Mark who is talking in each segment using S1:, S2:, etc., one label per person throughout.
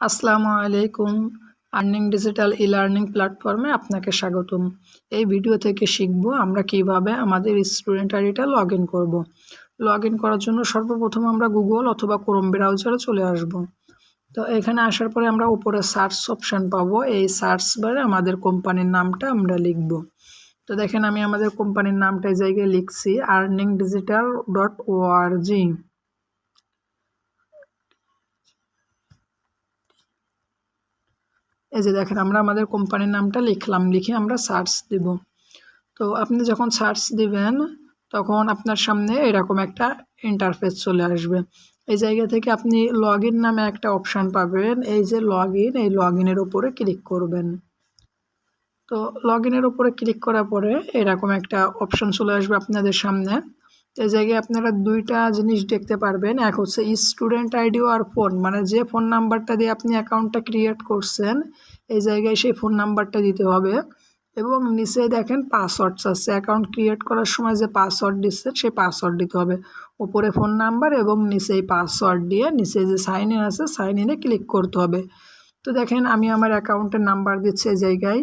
S1: আসসালামু আলাইকুম। Earning digital e learning প্ল্যাটফর্মে আপনাকে স্বাগতম। এই ভিডিও থেকে শিখব আমরা কীভাবে আমাদের স্টুডেন্ট আইডিটা লগ ইন করব। লগ ইন করার জন্য সর্বপ্রথম আমরা গুগল অথবা ক্রোম ব্রাউজারে চলে আসব। তো এখানে আসার পরে আমরা উপরে সার্চ অপশান পাবো। এই সার্চ বারে আমাদের কোম্পানির নামটা আমরা লিখব। তো দেখেন আমি আমাদের কোম্পানির নামটা জায়গায় লিখছি, আর্নিং ডিজিটাল ডট ওআরজি এই যে দেখেন, আমরা আমাদের কোম্পানির নামটা লিখলাম, লিখে আমরা সার্চ দেব। তো আপনি যখন সার্চ দিবেন, তখন আপনার সামনে এরকম একটা ইন্টারফেস চলে আসবে। এই জায়গা থেকে আপনি লগ নামে একটা অপশান পাবেন। এই যে লগ এই লগ ইনের উপরে ক্লিক করবেন। তো লগ ইনের উপরে ক্লিক করার পরে এরকম একটা অপশান চলে আসবে আপনাদের সামনে। এই জায়গায় আপনারা দুইটা জিনিস দেখতে পারবেন। এক হচ্ছে স্টুডেন্ট আইডি আর ফোন মানে যে ফোন নাম্বারটা দিয়ে আপনি অ্যাকাউন্টটা ক্রিয়েট করছেন, এই জায়গায় সেই ফোন নাম্বারটা দিতে হবে। এবং নিচে দেখেন পাসওয়ার্ডস আছে। অ্যাকাউন্ট ক্রিয়েট করার সময় যে পাসওয়ার্ড দিচ্ছেন, সেই পাসওয়ার্ড দিতে হবে। উপরে ফোন নাম্বার এবং নিচে এই পাসওয়ার্ড দিয়ে নিচে যে সাইন ইন আছে সাইন ইনে ক্লিক করতে হবে। তো দেখেন আমি আমার অ্যাকাউন্টের নাম্বার দিচ্ছি এই জায়গায়।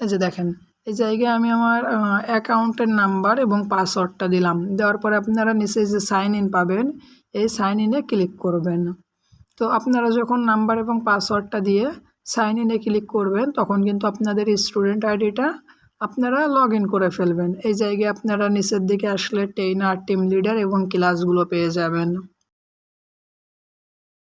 S1: এই যে দেখেন, এই জায়গায় আমি আমার অ্যাকাউন্টের নাম্বার এবং পাসওয়ার্ডটা দিলাম। দেওয়ার পরে আপনারা নিচে যে সাইন ইন পাবেন, এই সাইন ইনে ক্লিক করবেন। তো আপনারা যখন নাম্বার এবং পাসওয়ার্ডটা দিয়ে সাইন ইনে ক্লিক করবেন, তখন কিন্তু আপনাদের স্টুডেন্ট আইডিটা আপনারা লগ ইন করে ফেলবেন। এই জায়গায় আপনারা নিচের দিকে আসলে টেইনার টিম লিডার এবং ক্লাসগুলো পেয়ে যাবেন।